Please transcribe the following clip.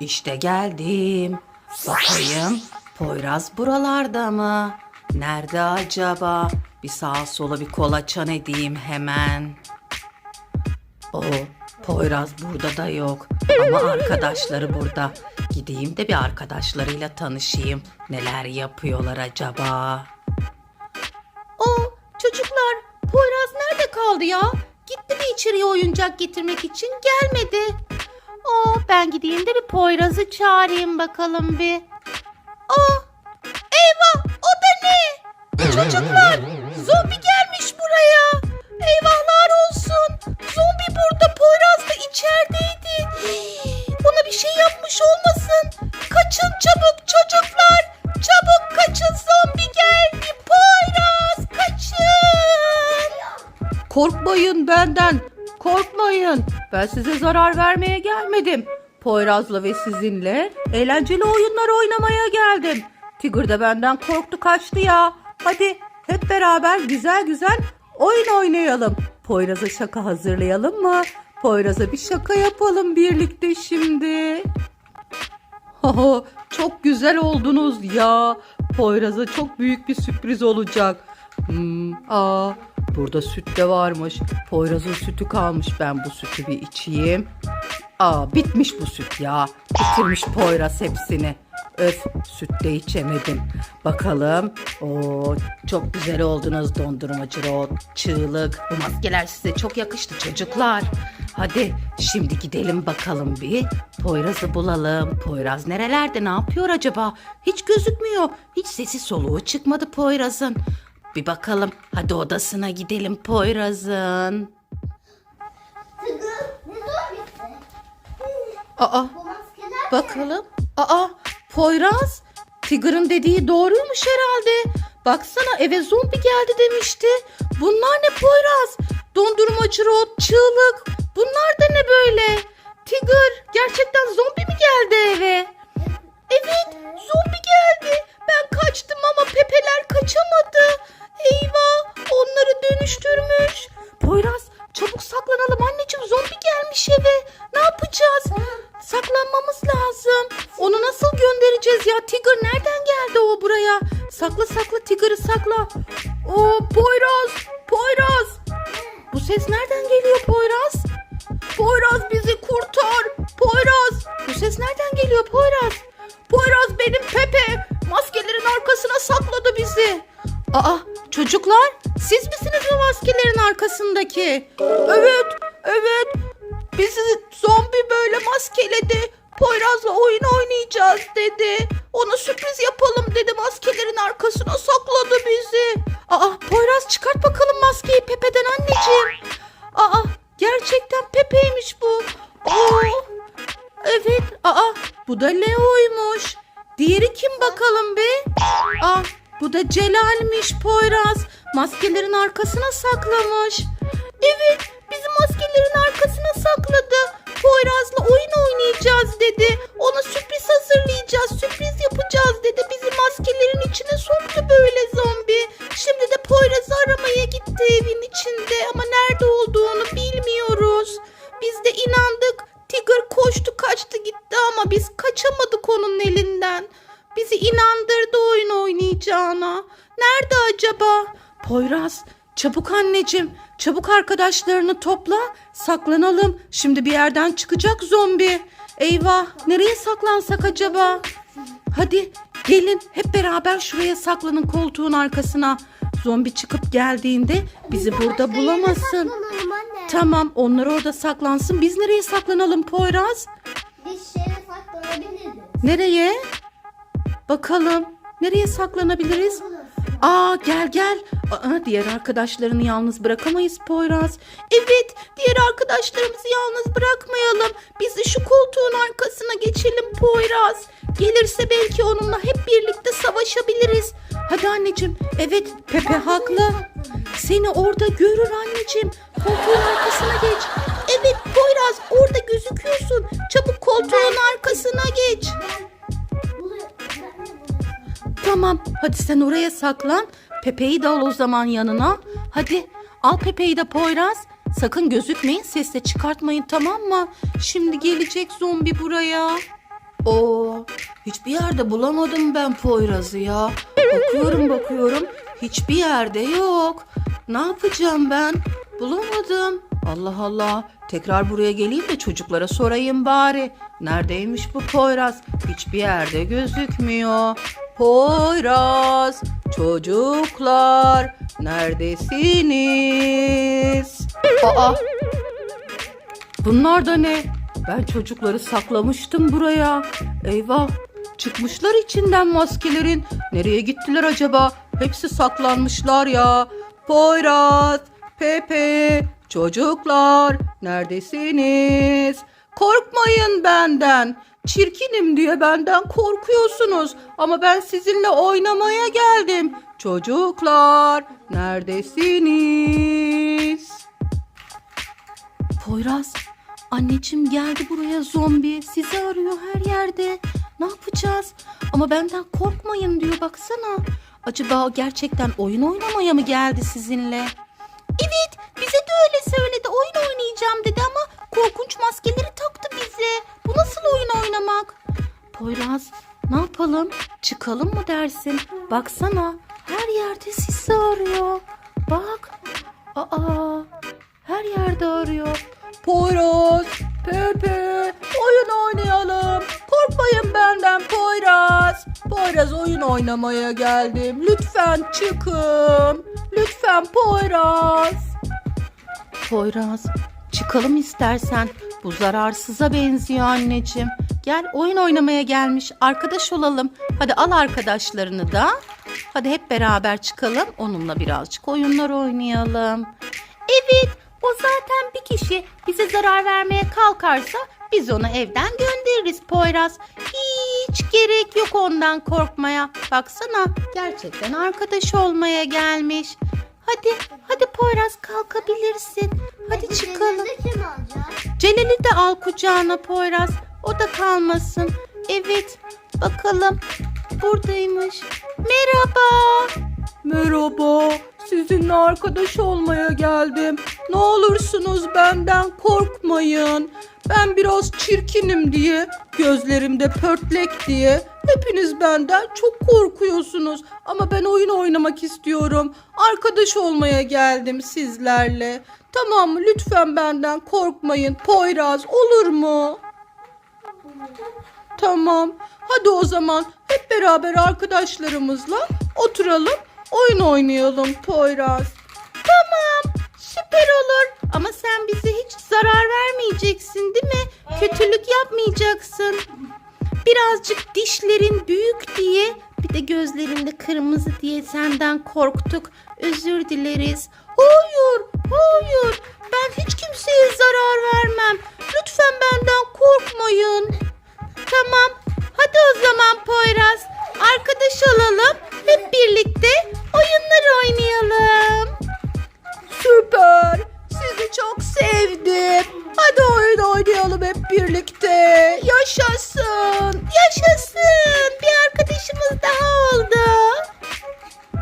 İşte geldim. Bakayım Poyraz buralarda mı? Nerede acaba? Bir sağa sola bir kolaçan edeyim hemen. O Poyraz burada da yok. Ama arkadaşları burada. Gideyim de bir arkadaşlarıyla tanışayım. Neler yapıyorlar acaba? O çocuklar Poyraz nerede kaldı ya? Gitti mi içeriye oyuncak getirmek için? Gelmedi. Aa, ben gideyim de bir Poyraz'ı çağırayım bakalım bir. Aa, eyvah o da ne? Çocuklar zombi gelmiş buraya. Eyvahlar olsun. Zombi burada Poyraz da içerideydi. Buna bir şey yapmış olmasın. Kaçın çabuk çocuklar. Çabuk kaçın zombi geldi. Poyraz kaçın. Korkmayın benden. Korkmayın. Ben size zarar vermeye gelmedim. Poyraz'la ve sizinle eğlenceli oyunlar oynamaya geldim. Tigır da benden korktu kaçtı ya. Hadi hep beraber güzel güzel oyun oynayalım. Poyraz'a şaka hazırlayalım mı? Poyraz'a bir şaka yapalım birlikte şimdi. Haha, çok güzel oldunuz ya. Poyraz'a çok büyük bir sürpriz olacak. Hmm, aa, burada süt de varmış. Poyraz'ın sütü kalmış. Ben bu sütü bir içeyim. Aa, bitmiş bu süt ya. Bitirmiş Poyraz hepsini. Öf, süt de içemedim. Bakalım. Oo, çok güzel oldunuz dondurmacı Rod. Çığlık. Bu maskeler size çok yakıştı çocuklar. Hadi şimdi gidelim bakalım bir. Poyraz'ı bulalım. Poyraz nerelerde ne yapıyor acaba? Hiç gözükmüyor. Hiç sesi soluğu çıkmadı Poyraz'ın. Bir bakalım. Hadi odasına gidelim Poyraz'ın. Aa Bakalım. Aa Poyraz. Tigger'ın dediği doğruymuş herhalde. Baksana eve zombi geldi demişti. Bunlar ne Poyraz? Dondurmacı Rod, çığlık. Bunlar da ne böyle? Tigger gerçekten zombi mi geldi eve? Evet zombi geldi. Ben kaçtım ama Pepeler kaçamadı. Eyvah onları dönüştürmüş. Poyraz çabuk saklanalım anneciğim zombi gelmiş eve. Ne yapacağız? Saklanmamız lazım. Onu nasıl göndereceğiz ya? Tigger nereden geldi o buraya? Sakla sakla Tigger'ı sakla. Oo Poyraz! Poyraz! Bu ses nereden geliyor Poyraz? Poyraz bizi kurtar. Poyraz. Bu ses nereden geliyor Poyraz? Dedi. Ona sürpriz yapalım dedi maskelerin arkasına sakladı bizi. Aa Poyraz çıkart bakalım maskeyi Pepe'den anneciğim. Aa gerçekten Pepe'ymiş bu. Oo, evet aa bu da Leo'ymuş. Diğeri kim bakalım be? Aa bu da Celal'miş Poyraz. Maskelerin arkasına saklamış. Evet bizi maskelerin arkasına sakladı. Poyraz'la oyun oynayacağız kaçamadık onun elinden. Bizi inandırdı oyun oynayacağına. Nerede acaba? Poyraz çabuk anneciğim çabuk arkadaşlarını topla saklanalım. Şimdi bir yerden çıkacak zombi. Eyvah nereye saklansak acaba? Hadi gelin hep beraber şuraya saklanın koltuğun arkasına. Zombi çıkıp geldiğinde bizi burada bulamasın. Tamam onlar orada saklansın. Biz nereye saklanalım Poyraz? Nereye? Bakalım. Nereye saklanabiliriz? Aa gel gel. Aa, diğer arkadaşlarını yalnız bırakamayız Poyraz. Evet diğer arkadaşlarımızı yalnız bırakmayalım. Biz de şu koltuğun arkasına geçelim Poyraz. Gelirse belki onunla hep birlikte savaşabiliriz. Hadi anneciğim. Evet Pepe haklı. Seni orada görür anneciğim. Koltuğun arkasına sen oraya saklan. Pepe'yi de al o zaman yanına. Hadi al Pepe'yi de Poyraz. Sakın gözükmeyin ses de çıkartmayın tamam mı? Şimdi gelecek zombi buraya. Oo, hiçbir yerde bulamadım ben Poyraz'ı ya. Bakıyorum bakıyorum hiçbir yerde yok. Ne yapacağım ben? Bulamadım. Allah Allah. Tekrar buraya geleyim de çocuklara sorayım bari. Neredeymiş bu Poyraz? Hiçbir yerde gözükmüyor. Poyraz, çocuklar neredesiniz? Aa, Bunlar da ne? Ben çocukları saklamıştım buraya. Eyvah! Çıkmışlar içinden maskelerin. Nereye gittiler acaba? Hepsi saklanmışlar ya. Poyraz, Pepe, çocuklar neredesiniz? Korkmayın benden. Çirkinim diye benden korkuyorsunuz. Ama ben sizinle oynamaya geldim. Çocuklar neredesiniz? Poyraz, anneciğim geldi buraya zombi. Sizi arıyor her yerde. Ne yapacağız? Ama benden korkmayın diyor baksana. Acaba gerçekten oyun oynamaya mı geldi sizinle? Evet, bize de öyle söyledi. Oyun oynayacağım yapalım? Çıkalım mı dersin? Baksana, her yerde sizi arıyor. Bak. Aa, her yerde arıyor. Poyraz, Pepe, oyun oynayalım. Korkmayın benden Poyraz. Poyraz oyun oynamaya geldim. Lütfen çıkın. Lütfen Poyraz. Poyraz, çıkalım istersen. Bu zararsıza benziyor anneciğim. Gel oyun oynamaya gelmiş. Arkadaş olalım. Hadi al arkadaşlarını da. Hadi hep beraber çıkalım. Onunla birazcık oyunlar oynayalım. Evet, o zaten bir kişi. Bize zarar vermeye kalkarsa biz onu evden göndeririz Poyraz. Hiç gerek yok ondan korkmaya. Baksana, gerçekten arkadaş olmaya gelmiş. Hadi, hadi Poyraz kalkabilirsin. Hadi çıkalım. Celal'i de al kucağına Poyraz. O da kalmasın. Evet. Bakalım. Buradaymış. Merhaba. Merhaba. Sizinle arkadaş olmaya geldim. Ne olursunuz benden korkmayın. Ben biraz çirkinim diye, gözlerimde pörtlek diye hepiniz benden çok korkuyorsunuz. Ama ben oyun oynamak istiyorum. Arkadaş olmaya geldim sizlerle. Tamam mı? Lütfen benden korkmayın. Poyraz olur mu? Tamam. Hadi o zaman hep beraber arkadaşlarımızla oturalım, oyun oynayalım Poyraz. Tamam. Süper olur. Ama sen bize hiç zarar vermeyeceksin, değil mi? Kötülük yapmayacaksın. Birazcık dişlerin büyük diye bir de gözlerinde kırmızı diye senden korktuk. Özür dileriz. Hayır, hayır. Ben hiç kimseye zarar vermem. Lütfen benden korkmayın. Tamam. Hadi o zaman Poyraz. Arkadaş olalım. Hep birlikte